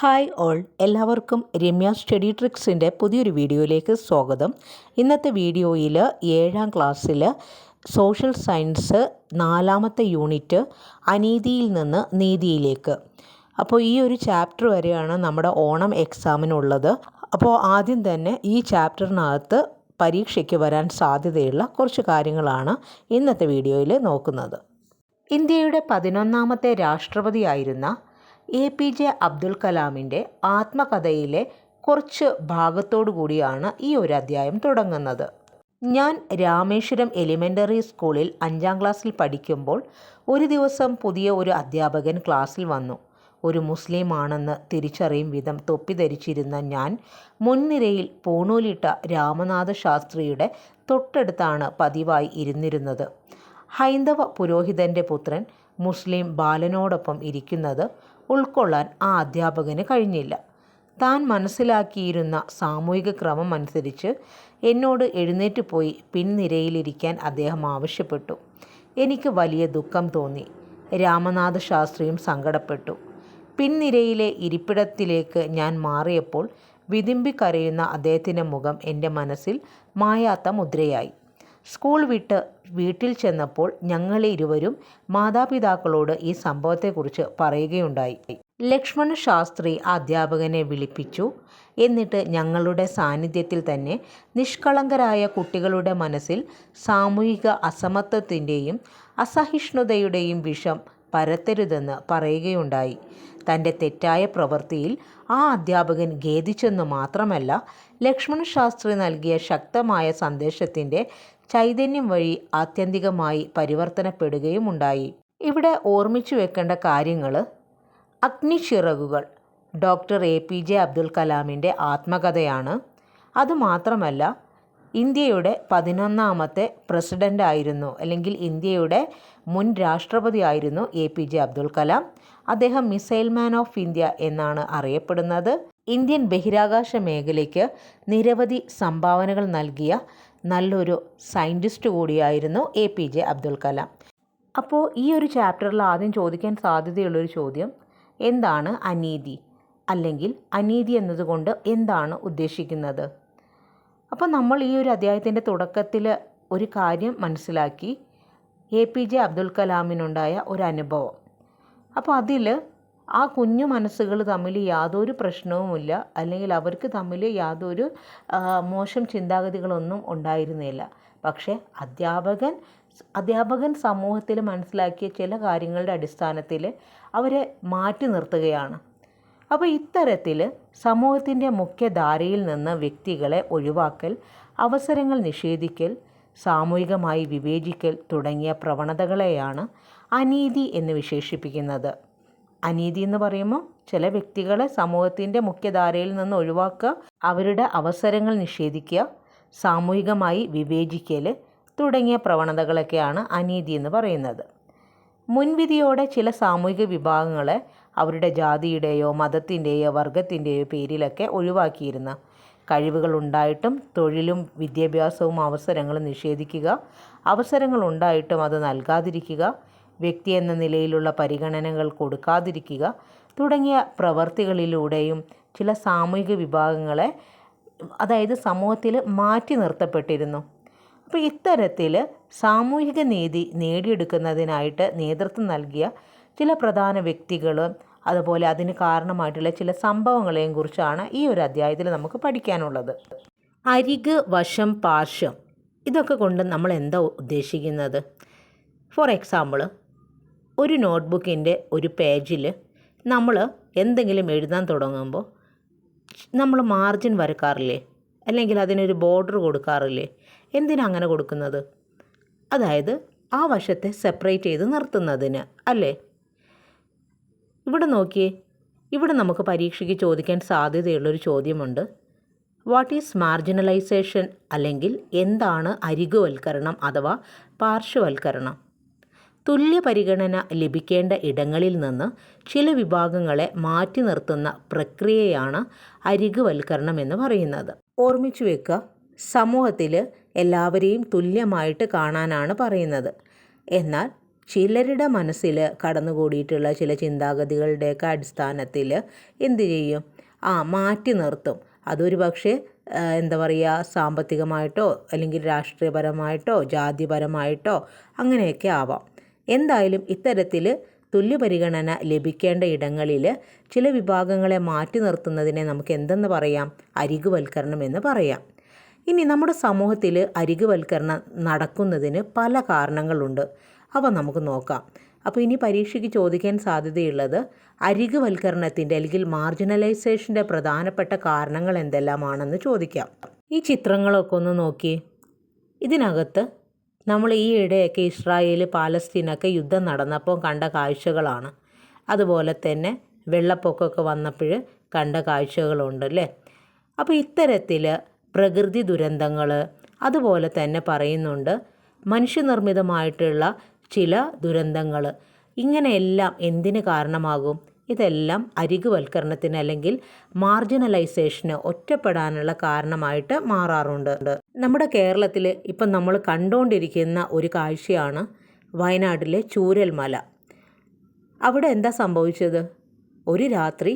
Hi all എല്ലാവർക്കും Ramya study ട്രിക്സിന്റെ പുതിയൊരു വീഡിയോയിലേക്ക് സ്വാഗതം. ഇന്നത്തെ വീഡിയോയിൽ ഏഴാം ക്ലാസ്സിൽ സോഷ്യൽ സയൻസ് നാലാമത്തെ യൂണിറ്റ് അനീതിയിൽ നിന്ന് നീതിയിലേക്ക്. അപ്പോൾ ഈ ഒരു ചാപ്റ്റർ വരെയാണ് നമ്മുടെ ഓണം എക്സാമിനുള്ളത്. അപ്പോൾ ആദ്യം തന്നെ ഈ ചാപ്റ്ററിനകത്ത് പരീക്ഷയ്ക്ക് വരാൻ സാധ്യതയുള്ള കുറച്ച് കാര്യങ്ങളാണ് ഇന്നത്തെ വീഡിയോയിൽ നോക്കുന്നത്. ഇന്ത്യയുടെ പതിനൊന്നാമത്തെ രാഷ്ട്രപതിയായിരുന്ന എ പി ജെ അബ്ദുൽ കലാമിന്റെ ആത്മകഥയിലെ കുറച്ച് ഭാഗത്തോടു കൂടിയാണ് ഈ ഒരു അധ്യായം തുടങ്ങുന്നത്. ഞാൻ രാമേശ്വരം എലിമെന്ററി സ്കൂളിൽ അഞ്ചാം ക്ലാസ്സിൽ പഠിക്കുമ്പോൾ ഒരു ദിവസം പുതിയ ഒരു അധ്യാപകൻ ക്ലാസ്സിൽ വന്നു. ഒരു മുസ്ലിം ആണെന്ന് തിരിച്ചറിയും വിധം തൊപ്പി ധരിച്ചിരുന്ന ഞാൻ മുൻനിരയിൽ പൂണൂലിട്ട രാമനാഥ ശാസ്ത്രിയുടെ തൊട്ടടുത്താണ് പതിവായി ഇരുന്നിരുന്നത്. ഹൈന്ദവ പുരോഹിതന്റെ പുത്രൻ മുസ്ലിം ബാലനോടൊപ്പം ഇരിക്കുന്നത് ഉൾക്കൊള്ളാൻ ആ അധ്യാപകന് കഴിഞ്ഞില്ല. താൻ മനസ്സിലാക്കിയിരുന്ന സാമൂഹിക ക്രമം അനുസരിച്ച് എന്നോട് എഴുന്നേറ്റ് പോയി പിൻനിരയിലിരിക്കാൻ അദ്ദേഹം ആവശ്യപ്പെട്ടു. എനിക്ക് വലിയ ദുഃഖം തോന്നി. രാമനാഥ ശാസ്ത്രിയും സങ്കടപ്പെട്ടു. പിൻനിരയിലെ ഇരിപ്പിടത്തിലേക്ക് ഞാൻ മാറിയപ്പോൾ വിതിമ്പിക്കരയുന്ന അദ്ദേഹത്തിന്റെ മുഖം എന്റെ മനസ്സിൽ മായാത്ത മുദ്രയായി. സ്കൂൾ വിട്ട് വീട്ടിൽ ചെന്നപ്പോൾ ഞങ്ങളെ ഇരുവരും മാതാപിതാക്കളോട് ഈ സംഭവത്തെക്കുറിച്ച് പറയുകയുണ്ടായി. ലക്ഷ്മണ ശാസ്ത്രി അധ്യാപകനെ വിളിപ്പിച്ചു. എന്നിട്ട് ഞങ്ങളുടെ സാന്നിധ്യത്തിൽ തന്നെ നിഷ്കളങ്കരായ കുട്ടികളുടെ മനസ്സിൽ സാമൂഹിക അസമത്വത്തിന്റെയും അസഹിഷ്ണുതയുടെയും വിഷം പരത്തരുതെന്ന് പറയുകയുണ്ടായി. തന്റെ തെറ്റായ പ്രവൃത്തിയിൽ ആ അധ്യാപകൻ ഖേദിച്ചെന്നു മാത്രമല്ല ലക്ഷ്മണ ശാസ്ത്രി നൽകിയ ശക്തമായ സന്ദേശത്തിന്റെ ചൈതന്യം വഴി ആത്യന്തികമായി പരിവർത്തനപ്പെടുകയുമുണ്ടായി. ഇവിടെ ഓർമ്മിച്ചു വെക്കേണ്ട കാര്യങ്ങൾ അഗ്നിച്ചിറകുകൾ doctor A P J Abdul കലാമിന്റെ ആത്മകഥയാണ്. അതുമാത്രമല്ല ഇന്ത്യയുടെ പതിനൊന്നാമത്തെ പ്രസിഡന്റ് ആയിരുന്നു അല്ലെങ്കിൽ ഇന്ത്യയുടെ മുൻ രാഷ്ട്രപതി ആയിരുന്നു A P J Abdul Kalam. അദ്ദേഹം മിസൈൽ മാൻ ഓഫ് ഇന്ത്യ എന്നാണ് അറിയപ്പെടുന്നത്. ഇന്ത്യൻ ബഹിരാകാശ മേഖലയ്ക്ക് നിരവധി സംഭാവനകൾ നൽകിയ നല്ലൊരു സയന്റിസ്റ്റ് കൂടിയായിരുന്നു A P J Abdul Kalam. അപ്പോൾ ഈ ഒരു ചാപ്റ്ററിൽ ആദ്യം ചോദിക്കാൻ സാധ്യതയുള്ളൊരു ചോദ്യം എന്താണ് അനീതി? അല്ലെങ്കിൽ അനീതി എന്നതുകൊണ്ട് എന്താണ് ഉദ്ദേശിക്കുന്നത്? അപ്പോൾ നമ്മൾ ഈ ഒരു അധ്യായത്തിന്റെ തുടക്കത്തിൽ ഒരു കാര്യം മനസ്സിലാക്കി എ പി ജെ അബ്ദുൽ കലാമിനുണ്ടായ ഒരു അനുഭവം. അപ്പോൾ അതിൽ ആ കുഞ്ഞു മനസ്സുകൾ തമ്മിൽ യാതൊരു പ്രശ്നവുമില്ല. അല്ലെങ്കിൽ അവർക്ക് തമ്മിൽ യാതൊരു മോശം ചിന്താഗതികളൊന്നും ഉണ്ടായിരുന്നില്ല. പക്ഷേ അധ്യാപകൻ അധ്യാപകൻ സമൂഹത്തിൽ മനസ്സിലാക്കിയ ചില കാര്യങ്ങളുടെ അടിസ്ഥാനത്തിൽ അവരെ മാറ്റി നിർത്തുകയാണ്. അപ്പോൾ ഇത്തരത്തിൽ സമൂഹത്തിന്റെ മുഖ്യധാരയിൽ നിന്ന് വ്യക്തികളെ ഒഴിവാക്കൽ അവസരങ്ങൾ നിഷേധിക്കൽ സാമൂഹികമായി വിവേചിക്കൽ തുടങ്ങിയ പ്രവണതകളെയാണ് അനീതി എന്ന് വിശേഷിപ്പിക്കുന്നത്. അനീതി എന്ന് പറയുമ്പോൾ ചില വ്യക്തികളെ സമൂഹത്തിന്റെ മുഖ്യധാരയിൽ നിന്ന് ഒഴിവാക്കുക അവരുടെ അവസരങ്ങൾ നിഷേധിക്കുക സാമൂഹികമായി വിവേചിക്കൽ തുടങ്ങിയ പ്രവണതകളൊക്കെയാണ് അനീതി എന്ന് പറയുന്നത്. മുൻവിധിയോടെ ചില സാമൂഹിക വിഭാഗങ്ങളെ അവരുടെ ജാതിയുടെയോ മതത്തിന്റെയോ വർഗത്തിന്റെയോ പേരിലൊക്കെ ഒഴിവാക്കിയിരുന്ന. കഴിവുകൾ ഉണ്ടായിട്ടും തൊഴിലും വിദ്യാഭ്യാസവും അവസരങ്ങളും നിഷേധിക്കുക അവസരങ്ങൾ ഉണ്ടായിട്ടും അത് നൽകാതിരിക്കുക വ്യക്തി എന്ന നിലയിലുള്ള പരിഗണനകൾ കൊടുക്കാതിരിക്കുക തുടങ്ങിയ പ്രവർത്തികളിലൂടെയും ചില സാമൂഹിക വിഭാഗങ്ങളെ അതായത് സമൂഹത്തിൽ മാറ്റി നിർത്തപ്പെട്ടിരുന്നു. അപ്പോൾ ഇത്തരത്തിൽ സാമൂഹിക നീതി നേടിയെടുക്കുന്നതിനായിട്ട് നേതൃത്വം നൽകിയ ചില പ്രധാന വ്യക്തികൾ അതുപോലെ അതിന് കാരണമായിട്ടുള്ള ചില സംഭവങ്ങളെയും കുറിച്ചാണ് ഈ ഒരു അധ്യായത്തിൽ നമുക്ക് പഠിക്കാനുള്ളത്. അരിക് വശം പാർശ്വം. ഇതൊക്കെ കൊണ്ട് നമ്മൾ എന്താ ഉദ്ദേശിക്കുന്നത്? ഫോർ എക്സാമ്പിൾ ഒരു നോട്ട്ബുക്കിന്റെ ഒരു പേജിൽ നമ്മൾ എന്തെങ്കിലും എഴുതാൻ തുടങ്ങുമ്പോൾ നമ്മൾ മാർജിൻ വരക്കാറില്ലേ? അല്ലെങ്കിൽ അതിനൊരു ബോർഡർ കൊടുക്കാറില്ലേ? എന്തിനാ അങ്ങനെ കൊടുക്കുന്നത്? അതായത് ആ വശത്തെ സെപ്പറേറ്റ് ചെയ്ത് നിർത്തുന്നതിന് അല്ലേ? ഇവിടെ നോക്കിയേ ഇവിടെ നമുക്ക് പരീക്ഷയ്ക്ക് ചോദിക്കാൻ സാധ്യതയുള്ളൊരു ചോദ്യമുണ്ട്. വാട്ട് ഈസ് മാർജിനലൈസേഷൻ അല്ലെങ്കിൽ എന്താണ് അരികുവൽക്കരണം അഥവാ പാർശ്വവൽക്കരണം? തുല്യ പരിഗണന ലഭിക്കേണ്ട ഇടങ്ങളിൽ നിന്ന് ചില വിഭാഗങ്ങളെ മാറ്റി നിർത്തുന്ന പ്രക്രിയയാണ് അരികുവൽക്കരണം എന്ന് പറയുന്നത്. ഓർമ്മിച്ചു വെക്കുക സമൂഹത്തിൽ എല്ലാവരെയും തുല്യമായിട്ട് കാണാനാണ് പറയുന്നത്. എന്നാൽ ചിലരുടെ മനസ്സിൽ കടന്നുകൂടിയിട്ടുള്ള ചില ചിന്താഗതികളുടെയൊക്കെ അടിസ്ഥാനത്തിൽ എന്തു ചെയ്യും? ആ മാറ്റി നിർത്തും. അതൊരു പക്ഷേ എന്താ പറയുക സാമ്പത്തികമായിട്ടോ അല്ലെങ്കിൽ രാഷ്ട്രീയപരമായിട്ടോ ജാതിപരമായിട്ടോ അങ്ങനെയൊക്കെ ആവാം. എന്തായാലും ഇത്തരത്തിൽ തുല്യപരിഗണന ലഭിക്കേണ്ട ഇടങ്ങളിൽ ചില വിഭാഗങ്ങളെ മാറ്റി നിർത്തുന്നതിനെ നമുക്ക് എന്തെന്ന് പറയാം? അരികുവൽക്കരണം എന്ന് പറയാം. ഇനി നമ്മുടെ സമൂഹത്തിൽ അരികുവൽക്കരണം നടക്കുന്നതിന് പല കാരണങ്ങളുണ്ട്. അവ നമുക്ക് നോക്കാം. അപ്പോൾ ഇനി പരീക്ഷയ്ക്ക് ചോദിക്കാൻ സാധ്യതയുള്ളത് അരികുവൽക്കരണത്തിന്റെ അല്ലെങ്കിൽ മാർജിനലൈസേഷന്റെ പ്രധാനപ്പെട്ട കാരണങ്ങൾ എന്തെല്ലാമാണെന്ന് ചോദിക്കാം. ഈ ചിത്രങ്ങളൊക്കെ ഒന്ന് നോക്കി. ഇതിനകത്ത് നമ്മൾ ഈ ഇടയൊക്കെ ഇസ്രായേൽ പാലസ്തീനൊക്കെ യുദ്ധം നടന്നപ്പോൾ കണ്ട കാഴ്ചകളാണ്. അതുപോലെ തന്നെ വെള്ളപ്പൊക്കമൊക്കെ വന്നപ്പോൾ കണ്ട കാഴ്ചകളുണ്ട് അല്ലേ? അപ്പോൾ ഇത്തരത്തിൽ പ്രകൃതി ദുരന്തങ്ങൾ അതുപോലെ തന്നെ പറയുന്നുണ്ട്. മനുഷ്യനിർമ്മിതമായിട്ടുള്ള ചില ദുരന്തങ്ങൾ ഇങ്ങനെയെല്ലാം എന്തിന് കാരണമാകും? ഇതെല്ലാം അരികുവൽക്കരണത്തിന് അല്ലെങ്കിൽ മാർജിനലൈസേഷന് ഒറ്റപ്പെടാനുള്ള കാരണമായിട്ട് മാറാറുണ്ട്. നമ്മുടെ കേരളത്തിൽ ഇപ്പം നമ്മൾ കണ്ടുകൊണ്ടിരിക്കുന്ന ഒരു കാഴ്ചയാണ് വയനാട്ടിലെ ചൂരൽമല. അവിടെ എന്താ സംഭവിച്ചത്? ഒരു രാത്രി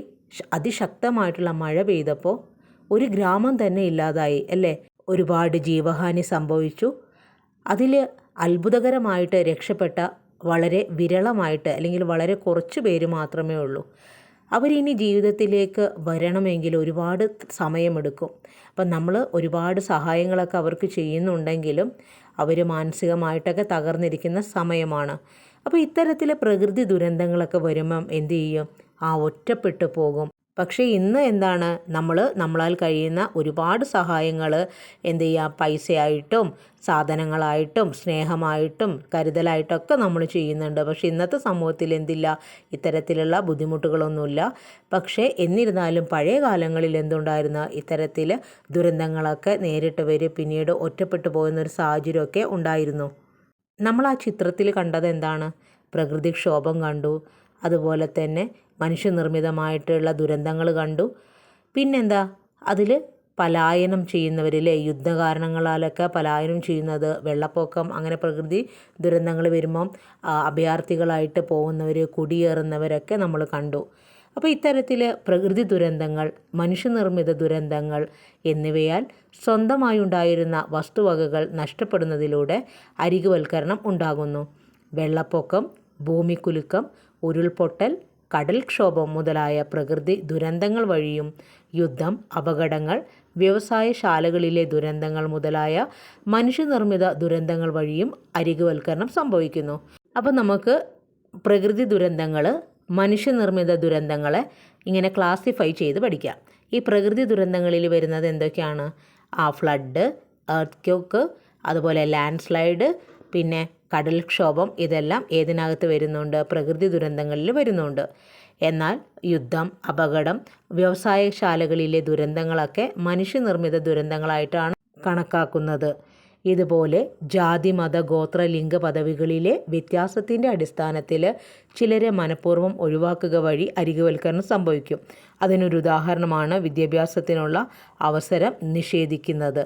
അതിശക്തമായിട്ടുള്ള മഴ പെയ്തപ്പോൾ ഒരു ഗ്രാമം തന്നെ ഇല്ലാതായി അല്ലേ? ഒരുപാട് ജീവഹാനി സംഭവിച്ചു. അതിൽ അത്ഭുതകരമായിട്ട് രക്ഷപ്പെട്ട വളരെ വിരളമായിട്ട് അല്ലെങ്കിൽ വളരെ കുറച്ച് പേര് മാത്രമേ ഉള്ളൂ. അവരിനി ജീവിതത്തിലേക്ക് വരണമെങ്കിൽ ഒരുപാട് സമയമെടുക്കും. അപ്പം നമ്മൾ ഒരുപാട് സഹായങ്ങളൊക്കെ അവർക്ക് ചെയ്യുന്നുണ്ടെങ്കിലും അവർ മാനസികമായിട്ടൊക്കെ തകർന്നിരിക്കുന്ന സമയമാണ്. അപ്പോൾ ഇത്തരത്തിലെ പ്രകൃതി ദുരന്തങ്ങളൊക്കെ വരുമ്പം എന്തു ചെയ്യും? ആ ഒറ്റപ്പെട്ടു പോകും. പക്ഷേ ഇന്ന് എന്താണ്? നമ്മൾ നമ്മളാൽ കഴിയുന്ന ഒരുപാട് സഹായങ്ങൾ എന്ത് ചെയ്യുക പൈസയായിട്ടും സാധനങ്ങളായിട്ടും സ്നേഹമായിട്ടും കരുതലായിട്ടൊക്കെ നമ്മൾ ചെയ്യുന്നുണ്ട്. പക്ഷേ ഇന്നത്തെ സമൂഹത്തിൽ എന്തില്ല? ഇത്തരത്തിലുള്ള ബുദ്ധിമുട്ടുകളൊന്നുമില്ല. പക്ഷേ എന്നിരുന്നാലും പഴയ കാലങ്ങളിൽ എന്തുണ്ടായിരുന്ന? ഇത്തരത്തിൽ ദുരന്തങ്ങളൊക്കെ നേരിട്ട് വരും പിന്നീട് ഒറ്റപ്പെട്ടു പോകുന്ന ഒരു സാഹചര്യമൊക്കെ ഉണ്ടായിരുന്നു. നമ്മൾ ആ ചിത്രത്തിൽ കണ്ടത് എന്താണ്? പ്രകൃതിക്ഷോഭം കണ്ടു. അതുപോലെ തന്നെ മനുഷ്യനിർമ്മിതമായിട്ടുള്ള ദുരന്തങ്ങൾ കണ്ടു. പിന്നെന്താ? അതിൽ പലായനം ചെയ്യുന്നവരിലെ യുദ്ധകാരണങ്ങളാലൊക്കെ പലായനം ചെയ്യുന്നത് വെള്ളപ്പൊക്കം അങ്ങനെ പ്രകൃതി ദുരന്തങ്ങൾ വരുമ്പം അഭയാർത്ഥികളായിട്ട് പോകുന്നവർ കുടിയേറുന്നവരൊക്കെ നമ്മൾ കണ്ടു. അപ്പോൾ ഇത്തരത്തിൽ പ്രകൃതി ദുരന്തങ്ങൾ മനുഷ്യനിർമ്മിത ദുരന്തങ്ങൾ എന്നിവയാൽ സ്വന്തമായി ഉണ്ടായിരുന്ന വസ്തുവകകൾ നഷ്ടപ്പെടുന്നതിലൂടെ അരികുവൽക്കരണം ഉണ്ടാകുന്നു. വെള്ളപ്പൊക്കം ഭൂമിക്കുലുക്കം ഉരുൾപൊട്ടൽ കടൽക്ഷോഭം മുതലായ പ്രകൃതി ദുരന്തങ്ങൾ വഴിയും യുദ്ധം അപകടങ്ങൾ വ്യവസായശാലകളിലെ ദുരന്തങ്ങൾ മുതലായ മനുഷ്യനിർമ്മിത ദുരന്തങ്ങൾ വഴിയും അരികുവൽക്കരണം സംഭവിക്കുന്നു. അപ്പോൾ നമുക്ക് പ്രകൃതി ദുരന്തങ്ങൾ മനുഷ്യനിർമ്മിത ദുരന്തങ്ങളെ ഇങ്ങനെ ക്ലാസിഫൈ ചെയ്ത് പഠിക്കാം. ഈ പ്രകൃതി ദുരന്തങ്ങളിൽ വരുന്നത് എന്തൊക്കെയാണ്? ആ ഫ്ലഡ് എർത്ത് ക്യോക്ക് അതുപോലെ ലാൻഡ് സ്ലൈഡ് പിന്നെ കടൽക്ഷോഭം ഇതെല്ലാം ഏതിനകത്ത് വരുന്നുണ്ട്? പ്രകൃതി ദുരന്തങ്ങളിൽ വരുന്നുണ്ട്. എന്നാൽ യുദ്ധം അപകടം വ്യവസായശാലകളിലെ ദുരന്തങ്ങളൊക്കെ മനുഷ്യനിർമ്മിത ദുരന്തങ്ങളായിട്ടാണ് കണക്കാക്കുന്നത്. ഇതുപോലെ ജാതി മത ഗോത്ര ലിംഗ പദവികളിലെ വ്യത്യാസത്തിന്റെ അടിസ്ഥാനത്തിൽ ചിലരെ മനഃപൂർവം ഒഴിവാക്കുക വഴി അരികുവൽക്കരണം സംഭവിക്കും. അതിനൊരു ഉദാഹരണമാണ് വിദ്യാഭ്യാസത്തിനുള്ള അവസരം നിഷേധിക്കുന്നത്.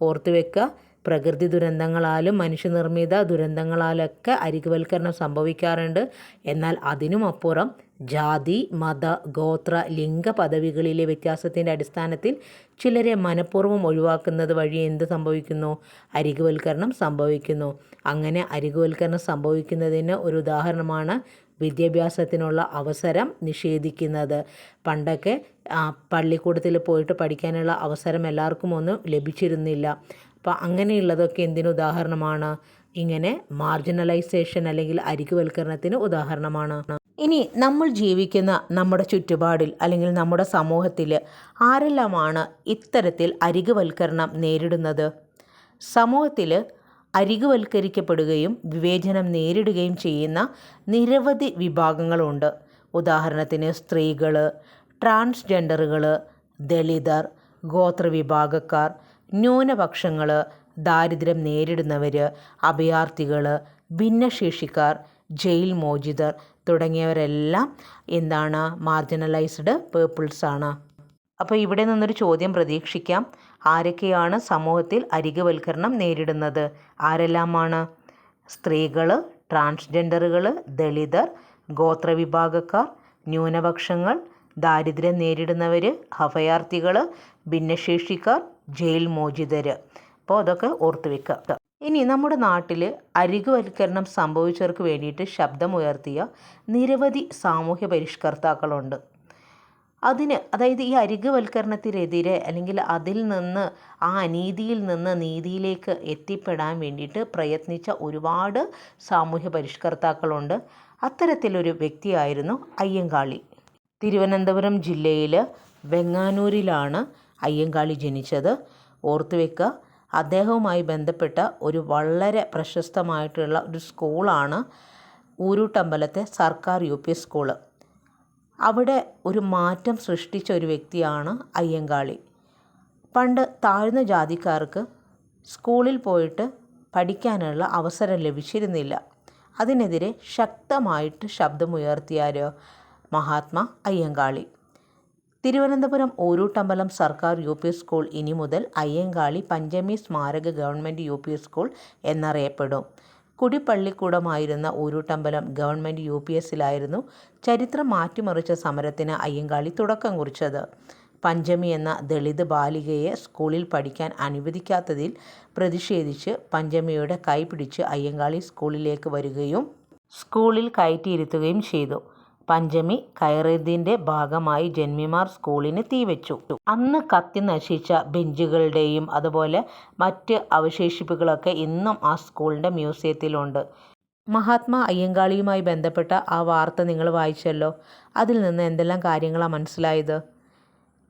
ഓർത്തുവെക്കുക പ്രകൃതി ദുരന്തങ്ങളാലും മനുഷ്യനിർമ്മിത ദുരന്തങ്ങളാലൊക്കെ അരികുവൽക്കരണം സംഭവിക്കാറുണ്ട്. എന്നാൽ അതിനുമപ്പുറം ജാതി മത ഗോത്ര ലിംഗ പദവികളിലെ വ്യത്യാസത്തിന്റെ അടിസ്ഥാനത്തിൽ ചിലരെ മനഃപൂർവം ഒഴിവാക്കുന്നത് വഴി എന്ത് സംഭവിക്കുന്നു? അരികുവൽക്കരണം സംഭവിക്കുന്നു. അങ്ങനെ അരികുവൽക്കരണം സംഭവിക്കുന്നതിന് ഒരു ഉദാഹരണമാണ് വിദ്യാഭ്യാസത്തിനുള്ള അവസരം നിഷേധിക്കുന്നത്. പണ്ടൊക്കെ പള്ളിക്കൂടത്തിൽ പോയിട്ട് പഠിക്കാനുള്ള അവസരം എല്ലാവർക്കും ഒന്നും ലഭിച്ചിരുന്നില്ല. അപ്പോൾ അങ്ങനെയുള്ളതൊക്കെ എന്തിന് ഉദാഹരണമാണ്? ഇങ്ങനെ മാർജിനലൈസേഷൻ അല്ലെങ്കിൽ അരികുവൽക്കരണത്തിന് ഉദാഹരണമാണ്. ഇനി നമ്മൾ ജീവിക്കുന്ന നമ്മുടെ ചുറ്റുപാടിൽ അല്ലെങ്കിൽ നമ്മുടെ സമൂഹത്തിൽ ആരെല്ലാമാണ് ഇത്തരത്തിൽ അരികുവൽക്കരണം നേരിടുന്നത്? സമൂഹത്തിൽ അരികുവൽക്കരിക്കപ്പെടുകയും വിവേചനം നേരിടുകയും ചെയ്യുന്ന നിരവധി വിഭാഗങ്ങളുണ്ട്. ഉദാഹരണത്തിന് സ്ത്രീകൾ ട്രാൻസ്ജെൻഡറുകൾ ദളിതർ ഗോത്രവിഭാഗക്കാർ ന്യൂനപക്ഷങ്ങൾ ദാരിദ്ര്യം നേരിടുന്നവർ അഭയാർത്ഥികൾ ഭിന്നശേഷിക്കാർ ജയിൽ മോചിതർ തുടങ്ങിയവരെല്ലാം എന്താണ് മാർജിനലൈസ്ഡ് പേപ്പിൾസ് ആണ്. അപ്പോൾ ഇവിടെ നിന്നൊരു ചോദ്യം പ്രതീക്ഷിക്കാം. ആരൊക്കെയാണ് സമൂഹത്തിൽ അരികവൽക്കരണം നേരിടുന്നത്? ആരെല്ലാമാണ്? സ്ത്രീകൾ ട്രാൻസ്ജെൻഡറുകൾ ദളിതർ ഗോത്രവിഭാഗക്കാർ ന്യൂനപക്ഷങ്ങൾ ദാരിദ്ര്യം നേരിടുന്നവർ അഭയാർത്ഥികൾ ഭിന്നശേഷിക്കാർ ജയിൽ മോചിതർ അപ്പോൾ അതൊക്കെ ഓർത്ത് വെക്കുക ഇനി നമ്മുടെ നാട്ടിൽ അരികുവൽക്കരണം സംഭവിച്ചവർക്ക് വേണ്ടിയിട്ട് ശബ്ദമുയർത്തിയ നിരവധി സാമൂഹ്യ പരിഷ്കർത്താക്കളുണ്ട്. അതിന് അതായത് ഈ അരികുവൽക്കരണത്തിനെതിരെ അല്ലെങ്കിൽ അതിൽ നിന്ന് ആ അനീതിയിൽ നിന്ന് നീതിയിലേക്ക് എത്തിപ്പെടാൻ വേണ്ടിയിട്ട് പ്രയത്നിച്ച ഒരുപാട് സാമൂഹ്യ പരിഷ്കർത്താക്കളുണ്ട്. അത്തരത്തിലൊരു വ്യക്തിയായിരുന്നു അയ്യങ്കാളി. തിരുവനന്തപുരം ജില്ലയിൽ വെങ്ങാനൂരിലാണ് അയ്യങ്കാളി ജനിച്ചത്. ഓർത്തു വെക്കുക അദ്ദേഹവുമായി ബന്ധപ്പെട്ട ഒരു വളരെ പ്രശസ്തമായിട്ടുള്ള ഒരു സ്കൂളാണ് ഊരൂട്ടമ്പലത്തെ സർക്കാർ യു പി സ്കൂൾ. അവിടെ ഒരു മാറ്റം സൃഷ്ടിച്ച ഒരു വ്യക്തിയാണ് അയ്യങ്കാളി. പണ്ട് താഴ്ന്ന ജാതിക്കാർക്ക് സ്കൂളിൽ പോയിട്ട് പഠിക്കാനുള്ള അവസരം ലഭിച്ചിരുന്നില്ല. അതിനെതിരെ ശക്തമായിട്ട് ശബ്ദമുയർത്തിയാരോ മഹാത്മാ അയ്യങ്കാളി. തിരുവനന്തപുരം ഊരൂട്ടമ്പലം സർക്കാർ യു പി സ്കൂൾ ഇനി മുതൽ അയ്യങ്കാളി പഞ്ചമി സ്മാരക ഗവൺമെന്റ് യു പി സ്കൂൾ എന്നറിയപ്പെടും. കുടിപ്പള്ളിക്കൂടമായിരുന്ന ഊരൂട്ടമ്പലം ഗവൺമെന്റ് യു പി എസിലായിരുന്നു ചരിത്രം മാറ്റിമറിച്ച സമരത്തിന് അയ്യങ്കാളി തുടക്കം കുറിച്ചത്. പഞ്ചമി എന്ന ദളിത് ബാലികയെ സ്കൂളിൽ പഠിക്കാൻ അനുവദിക്കാത്തതിൽ പ്രതിഷേധിച്ച് പഞ്ചമിയുടെ കൈപിടിച്ച് അയ്യങ്കാളി സ്കൂളിലേക്ക് വരികയും സ്കൂളിൽ കയറ്റിയിരുത്തുകയും ചെയ്തു. പഞ്ചമി കയറിയതിന്റെ ഭാഗമായി ജന്മിമാർ സ്കൂളിന് തീവെച്ചു അന്ന് കത്തി നശിച്ച ബെഞ്ചുകളുടെയും അതുപോലെ മറ്റ് അവശേഷിപ്പുകളൊക്കെ ഇന്നും ആ സ്കൂളിന്റെ മ്യൂസിയത്തിലുണ്ട്. മഹാത്മാ അയ്യങ്കാളിയുമായി ബന്ധപ്പെട്ട ആ വാർത്ത നിങ്ങൾ വായിച്ചല്ലോ? അതിൽ നിന്ന് എന്തെല്ലാം കാര്യങ്ങളാണ് മനസ്സിലായത്?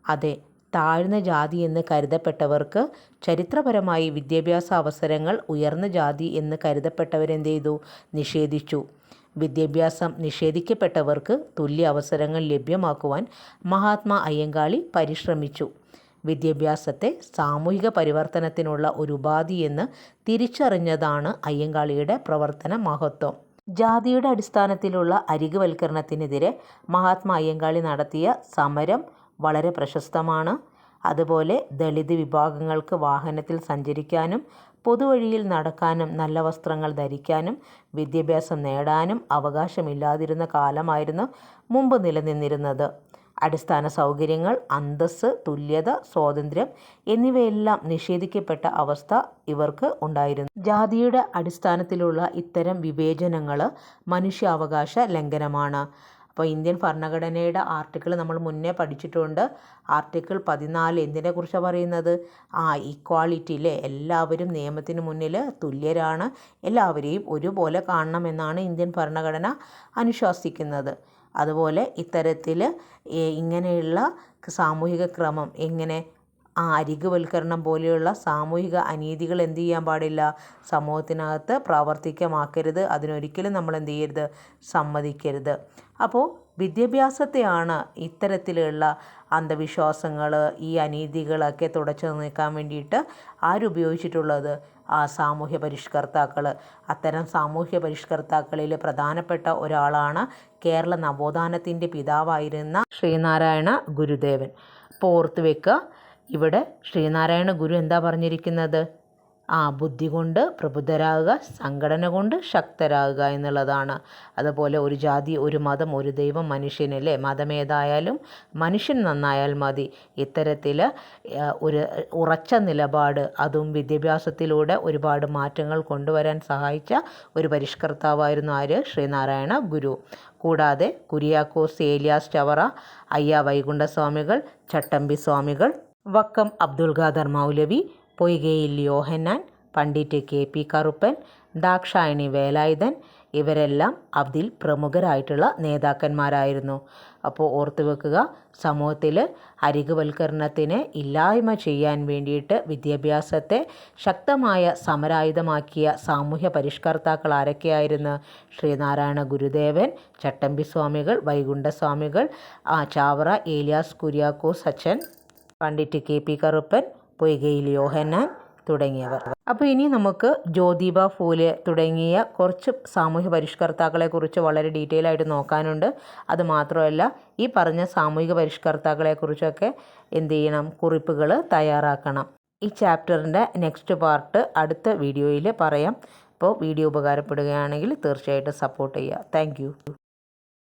അതെ താഴ്ന്ന ജാതി എന്ന് കരുതപ്പെട്ടവർക്ക് ചരിത്രപരമായി വിദ്യാഭ്യാസ അവസരങ്ങൾ ഉയർന്ന ജാതി എന്ന് കരുതപ്പെട്ടവരെന്ത് ചെയ്തു? നിഷേധിച്ചു. വിദ്യാഭ്യാസം നിഷേധിക്കപ്പെട്ടവർക്ക് തുല്യ അവസരങ്ങൾ ലഭ്യമാക്കുവാൻ മഹാത്മാ അയ്യങ്കാളി പരിശ്രമിച്ചു. വിദ്യാഭ്യാസത്തെ സാമൂഹിക പരിവർത്തനത്തിനുള്ള ഒരു ഉപാധിയെന്ന് തിരിച്ചറിഞ്ഞതാണ് അയ്യങ്കാളിയുടെ പ്രവർത്തന മഹത്വം. ജാതിയുടെ അടിസ്ഥാനത്തിലുള്ള അരികുവൽക്കരണത്തിനെതിരെ മഹാത്മാ അയ്യങ്കാളി നടത്തിയ സമരം വളരെ പ്രശസ്തമാണ്. അതുപോലെ ദളിത് വിഭാഗങ്ങൾക്ക് വാഹനത്തിൽ സഞ്ചരിക്കാനും പൊതുവഴിയിൽ നടക്കാനും നല്ല വസ്ത്രങ്ങൾ ധരിക്കാനും വിദ്യാഭ്യാസം നേടാനും അവകാശമില്ലാതിരുന്ന കാലമായിരുന്നു മുമ്പ് നിലനിന്നിരുന്നത്. അടിസ്ഥാന സൗകര്യങ്ങൾ അന്തസ് തുല്യത സ്വാതന്ത്ര്യം എന്നിവയെല്ലാം നിഷേധിക്കപ്പെട്ട അവസ്ഥ ഇവർക്ക് ഉണ്ടായിരുന്നു. ജാതിയുടെ അടിസ്ഥാനത്തിലുള്ള ഇത്തരം വിവേചനങ്ങൾ മനുഷ്യാവകാശ ലംഘനമാണ്. അപ്പോൾ ഇന്ത്യൻ ഭരണഘടനയുടെ ആർട്ടിക്കിൾ നമ്മൾ മുന്നേ പഠിച്ചിട്ടുണ്ട്. ആർട്ടിക്കിൾ പതിനാല് എന്തിനെ കുറിച്ചാണ് പറയുന്നത്? ആ ഈക്വാളിറ്റി അല്ലേ എല്ലാവരും നിയമത്തിന് മുന്നിൽ തുല്യരാണ്. എല്ലാവരെയും ഒരുപോലെ കാണണമെന്നാണ് ഇന്ത്യൻ ഭരണഘടന അനുശാസിക്കുന്നത്. അതുപോലെ ഇത്തരത്തിൽ ഇങ്ങനെയുള്ള സാമൂഹിക ക്രമം എങ്ങനെ ആ അരികുവൽക്കരണം പോലെയുള്ള സാമൂഹിക അനീതികൾ എന്ത് ചെയ്യാൻ പാടില്ല? സമൂഹത്തിനകത്ത് പ്രാവർത്തികമാക്കരുത്. അതിനൊരിക്കലും നമ്മൾ എന്ത് ചെയ്യരുത്? സമ്മതിക്കരുത്. അപ്പോൾ വിദ്യാഭ്യാസത്തെയാണ് ഇത്തരത്തിലുള്ള അന്ധവിശ്വാസങ്ങൾ ഈ അനീതികളൊക്കെ തുടച്ചു നീക്കാൻ വേണ്ടിയിട്ട് ആരുപയോഗിച്ചിട്ടുള്ളത് ആ സാമൂഹ്യ പരിഷ്കർത്താക്കൾ. അത്തരം സാമൂഹ്യ പരിഷ്കർത്താക്കളിൽ പ്രധാനപ്പെട്ട ഒരാളാണ് കേരള നവോത്ഥാനത്തിന്റെ പിതാവായിരുന്ന ശ്രീനാരായണ ഗുരുദേവൻ. അപ്പോൾ ഓർത്ത് വെക്കുക ഇവിടെ ശ്രീനാരായണ ഗുരു എന്താ പറഞ്ഞിരിക്കുന്നത്? ആ ബുദ്ധി കൊണ്ട് പ്രബുദ്ധരാകുക സംഘടന കൊണ്ട് ശക്തരാകുക എന്നുള്ളതാണ്. അതുപോലെ ഒരു ജാതി ഒരു മതം ഒരു ദൈവം മനുഷ്യനല്ലേ മതമേതായാലും മനുഷ്യൻ നന്നായാൽ മതി. ഇത്തരത്തിൽ ഒരു ഉറച്ച നിലപാട് അതും വിദ്യാഭ്യാസത്തിലൂടെ ഒരുപാട് മാറ്റങ്ങൾ കൊണ്ടുവരാൻ സഹായിച്ച ഒരു പരിഷ്കർത്താവായിരുന്നു ആര്? ശ്രീനാരായണ ഗുരു. കൂടാതെ കുര്യാക്കോസ് ഏലിയാസ് ചവറ അയ്യ വൈകുണ്ഠസ്വാമികൾ ചട്ടമ്പി സ്വാമികൾ വക്കം അബ്ദുൽ ഖാദർ മൗലവി പൊയ്കയിൽ യോഹന്നാൻ പണ്ഡിറ്റ് കെ പി കറുപ്പൻ ദാക്ഷായണി വേലായുധൻ ഇവരെല്ലാം അതിൽ പ്രമുഖരായിട്ടുള്ള നേതാക്കന്മാരായിരുന്നു. അപ്പോൾ ഓർത്തു വെക്കുക സമൂഹത്തിൽ അരികുവൽക്കരണത്തിന് ഇല്ലായ്മ ചെയ്യാൻ വേണ്ടിയിട്ട് വിദ്യാഭ്യാസത്തെ ശക്തമായ സമരായുധമാക്കിയ സാമൂഹ്യ പരിഷ്കർത്താക്കൾ ആരൊക്കെയായിരുന്നു? ശ്രീനാരായണ ഗുരുദേവൻ ചട്ടമ്പി സ്വാമികൾ വൈകുണ്ഠസ്വാമികൾ ചാവറ ഏലിയാസ് കുര്യാക്കോസ് അച്ഛൻ പണ്ഡിറ്റ് കെ പി കറുപ്പൻ പൊയ്കയിൽ യോഹന്നാൻ തുടങ്ങിയവർ. അപ്പോൾ ഇനി നമുക്ക് ജ്യോതിബ ഫൂലെ തുടങ്ങിയ കുറച്ച് സാമൂഹ്യ പരിഷ്കർത്താക്കളെക്കുറിച്ച് വളരെ ഡീറ്റെയിൽ ആയിട്ട് നോക്കാനുണ്ട്. അത് മാത്രമല്ല ഈ പറഞ്ഞ സാമൂഹിക പരിഷ്കർത്താക്കളെക്കുറിച്ചൊക്കെ എന്ത് ചെയ്യണം? കുറിപ്പുകൾ തയ്യാറാക്കണം. ഈ ചാപ്റ്ററിന്റെ നെക്സ്റ്റ് പാർട്ട് അടുത്ത വീഡിയോയിൽ പറയാം. അപ്പോൾ വീഡിയോ ഉപകാരപ്പെടുകയാണെങ്കിൽ തീർച്ചയായിട്ടും സപ്പോർട്ട് ചെയ്യുക. താങ്ക്